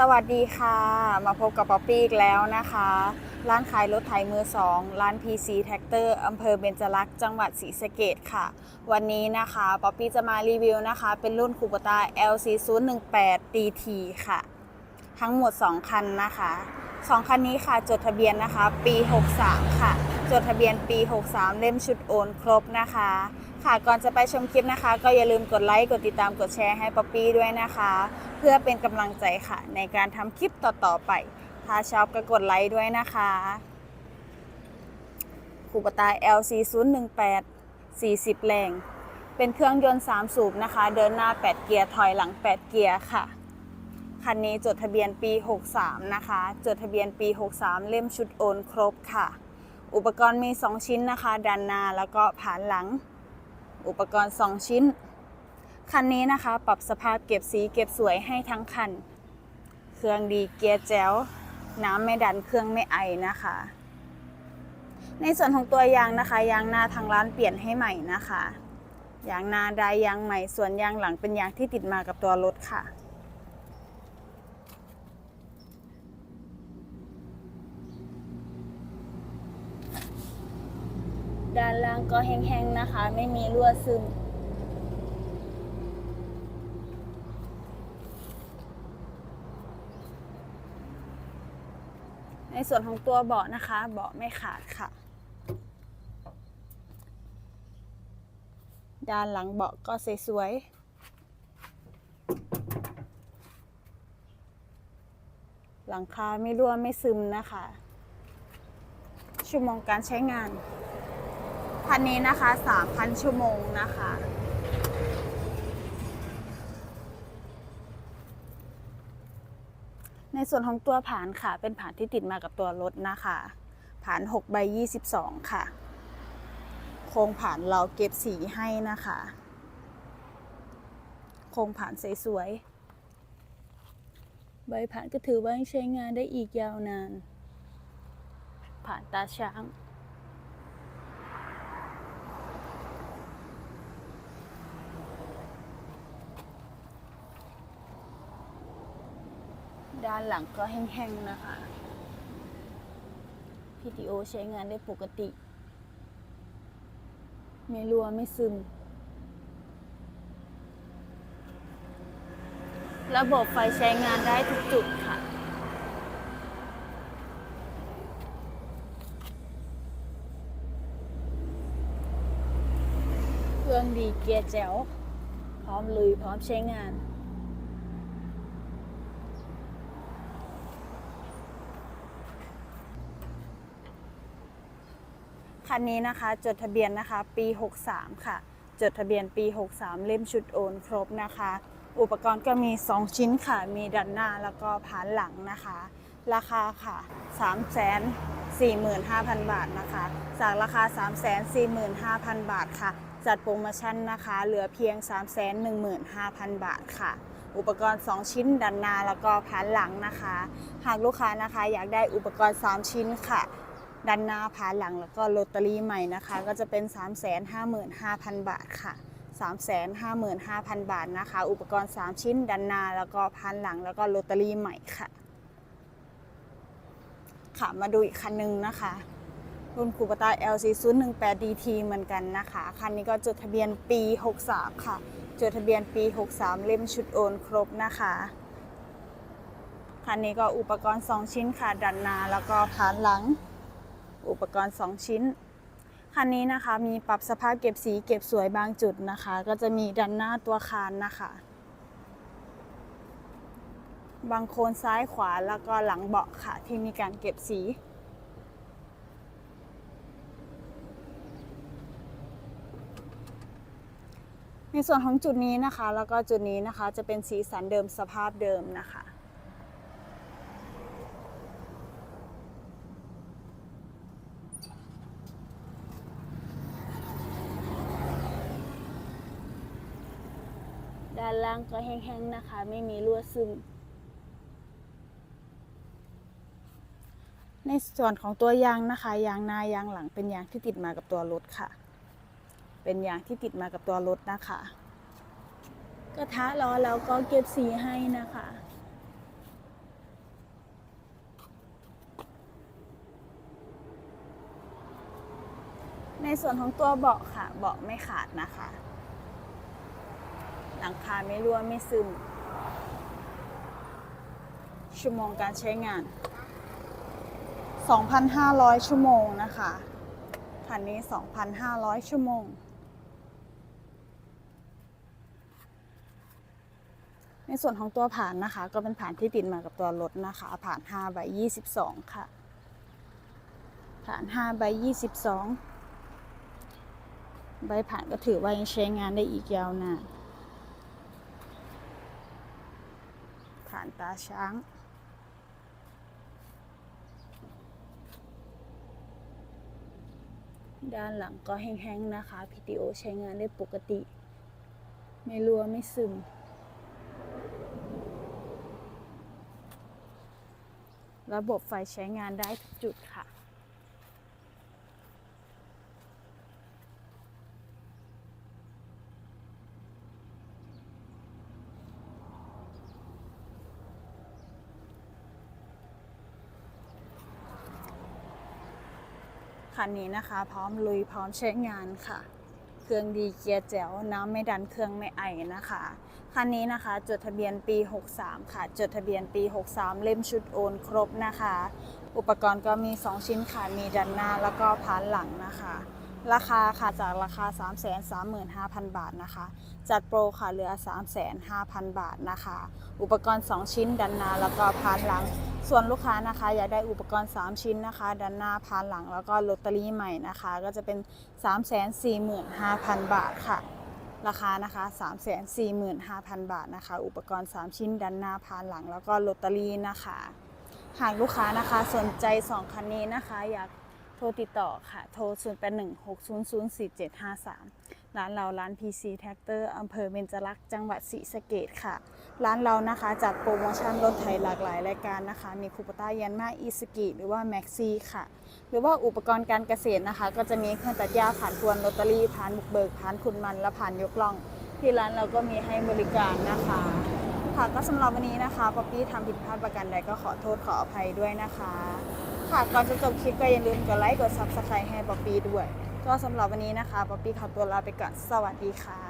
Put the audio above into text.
สวัสดีค่ะ มาพบกับป๊อปปี้อีกแล้วนะคะ ร้านขายรถไถมือสองร้าน PC Tractor อำเภอเบญจลักษณ์จังหวัดศรีสะเกดค่ะ วันนี้นะคะป๊อปปี้จะมารีวิวนะคะ เป็นรุ่นคูปตา LC018 DT ค่ะ ทั้งหมด 2 คันนะคะ 2 คันนี้ค่ะ จดทะเบียนนะคะ ปี 63 ค่ะ จดทะเบียนปี 63 เล่มชุดโอนครบนะคะ ค่ะก่อนจะไปชมคลิปนะคะ ก็อย่าลืมกดไลค์ กดติดตาม กดแชร์ให้ป๊อปปี้ด้วยนะคะ เพื่อเป็นกำลังใจค่ะ ในการทำคลิปต่อๆไป ถ้าชอบก็กดไลค์ด้วยนะคะคูปตา LC 0 1 8 40 แรง เป็นเครื่องยนต์ 3 สูบนะคะ เดินหน้า 8 เกียร์ ถอยหลัง 8 เกียร์ค่ะ คันนี้จดทะเบียนปี 63 นะคะ จดทะเบียนปี 63 เล่มชุดโอนครบค่ะ อุปกรณ์มี 2 ชิ้นนะคะ ด้านหน้าแล้วก็ผ่านหลัง อุปกรณ์ 2 ชิ้น คันนี้นะคะ ปรับสภาพเก็บสีเก็บสวยให้ทั้งคัน เครื่องดีเกียร์แจ๋ว น้ำไม่ดันเครื่องไม่ไอนะคะ ในส่วนของตัวยางนะคะยางหน้าทางร้านเปลี่ยนให้ใหม่นะคะยางหน้าได้ยางใหม่ส่วนยางหลังเป็นยางที่ติดมากับตัวรถค่ะ ด้านล่างก็แห้งๆนะคะ ไม่มีรั่วซึม ในส่วนของตัวเบาะนะคะ เบาะไม่ขาดค่ะ ด้านหลังเบาะก็สวยๆหลังคาไม่รั่วไม่ซึมนะคะ ชั่วโมงการใช้งาน คันนี้นะคะ3,000 ชั่วโมงนะคะ ในส่วนของตัวผานค่ะ เป็นผานที่ติดมากับตัวรถนะคะผาน6ใบ22 ค่ะ โครงผานเราเก็บสีให้นะคะ โครงผานสวยๆ ใบผานก็ถือว่ายังใช้งานได้อีกยาวนาน ผ่านตาช้าง ด้านหลังก็แห้งๆนะคะ PTO ใช้งานได้ปกติ ไม่รัวไม่ซึม ระบบไฟใช้งานได้ทุกจุดค่ะเครื่องดีเกียร์แจ๋ว พร้อมลุยพร้อมใช้งาน คันนี้นะคะ จดทะเบียนนะคะ ปี 63 ค่ะ จดทะเบียนปี 63 เล่มชุดโอนครบนะคะ อุปกรณ์ก็มี 2 ชิ้นค่ะ มีดันหน้าแล้วก็ผานหลังนะคะ ราคาค่ะ 345,000 บาทนะคะ จากราคา 345,000 บาทค่ะ จัดโปรโมชั่นนะคะ เหลือเพียง 315,000 บาทค่ะอุปกรณ์ 2 ชิ้นดันหน้าแล้วก็ผานหลังนะคะ หากลูกค้านะคะอยากได้อุปกรณ์ 3 ชิ้นค่ะ ด้านหน้าผาหลังแล้วก็ลอตเตอรี่ใหม่นะคะ ก็จะเป็น 355,000 บาทค่ะ 355,000 บาทนะคะ อุปกรณ์ 3 ชิ้นด้านหน้าแล้วก็พันหลังแล้วก็ลอตเตอรี่ใหม่ค่ะ ค่ะมาดูอีกคันหนึงนะคะรุ่นคูปตา LC 0 1 8 DT เหมือนกันนะคะ คันนี้ก็จดทะเบียนปี 63 ค่ะ จดทะเบียนปี 63 เล่มชุดโอนครบนะคะ คันนี้ก็อุปกรณ์ 2 ชิ้นค่ะด้านหน้าแล้วก็พันหลัง อุปกรณ์ 2 ชิ้น คันนี้นะคะมีปรับสภาพเก็บสีเก็บสวยบางจุดนะคะ ก็จะมีดันหน้าตัวคานนะคะ บางโคนซ้ายขวาแล้วก็หลังเบาะค่ะที่มีการเก็บสีในส่วนของจุดนี้นะคะ แล้วก็จุดนี้นะคะจะเป็นสีสันเดิมสภาพเดิมนะคะานล่างก็แห้งๆนะคะ ไม่มีรั่วซึม ในส่วนของตัวยางนะคะยางหน้ายางหลังเป็นยางที่ติดมากับตัวรถค่ะ เป็นยางที่ติดมากับตัวรถนะคะ กระทะล้อแล้วก็เก็บสีให้นะคะในส่วนของตัวเบาะค่ะ เบาะไม่ขาดนะคะ หลังคาไม่รั่วไม่ซึม ชั่วโมงการใช้งาน 2,500 ชั่วโมงนะคะคันนี้ 2,500 ชั่วโมง ในส่วนของตัวผ่านนะคะ ก็เป็นผ่านที่ติดมากับตัวรถนะคะ ผ่าน5ใบ22 ค่ะ ผ่าน5ใบ22 ใบผ่านก็ถือว่ายังใช้งานได้อีกยาวนาน ผ่านตาช้างด้านหลังก็แห้งๆนะคะ PTO ใช้งานได้ปกติ ไม่รั่วไม่ซึม ระบบไฟใช้งานได้ทุกจุดค่ะ คันนี้นะคะ พร้อมลุยพร้อมใช้งานค่ะ เครื่องดีเกียร์แจ๋วน้ำไม่ดันเครื่องไม่ไอนะคะ คันนี้นะคะ จดทะเบียนปี 63 ค่ะ จดทะเบียนปี 63 เล่มชุดโอนครบนะคะ อุปกรณ์ก็มี 2 ชิ้นค่ะ มีดันหน้าแล้วก็พานหลังนะคะราคาค่ะจากราคา 335,000 บาทนะคะ จัดโปรค่ะเหลือ 3 5 0 0 0บาทนะคะ อุปกรณ์ 2 ชิ้นดันหน้าแล้วก็พานหลัง ส่วนลูกค้านะคะอยากได้อุปกรณ์ 3 ชิ้นนะคะดันหน้าพานหลังแล้วก็ลอตเตอรี่ใหม่นะคะ ก็จะเป็น 345,000 บาทค่ะ ราคานะคะ 345,000 บาทนะคะ อุปกรณ์ 3 ชิ้นดันหน้าพานหลังแล้วก็ลอตเตอรี่นะคะ หากลูกค้านะคะสนใจ 2 คันนี้นะคะ อยากโทรติดต่อค่ะ โทร 086004753 ร้านเราร้าน PC Tractor อำเภอเบญจรักษ์จังหวัดศรีสะเกดค่ะ ร้านเรานะคะจัดโปรโมชั่นรถไถหลากหลายรายการนะคะ มีคูปต้ายันมาอีสกิหรือว่าแม็กซี่ค่ะ หรือว่าอุปกรณ์การเกษตรนะคะ ก็จะมีเครื่องตัดหญ้าผ่านทวนลอตเตอรี่ผ่านบุกเบิกผ่านคุณมันและผ่านยกล่อง ที่ร้านเราก็มีให้บริการนะคะค่ะก็สำหรับวันนี้นะคะป๊อปปี้ทำผิดพลาดประการใดก็ขอโทษขออภัยด้วยนะคะ ค่ะก่อนจะจบคลิปก็อย่าลืมกดไลค์กดซับสไครต์ให้ป๊อปปี้ด้วย ก็สำหรับวันนี้นะคะป๊อปปี้ขอตัวลาไปก่อน สวัสดีค่ะ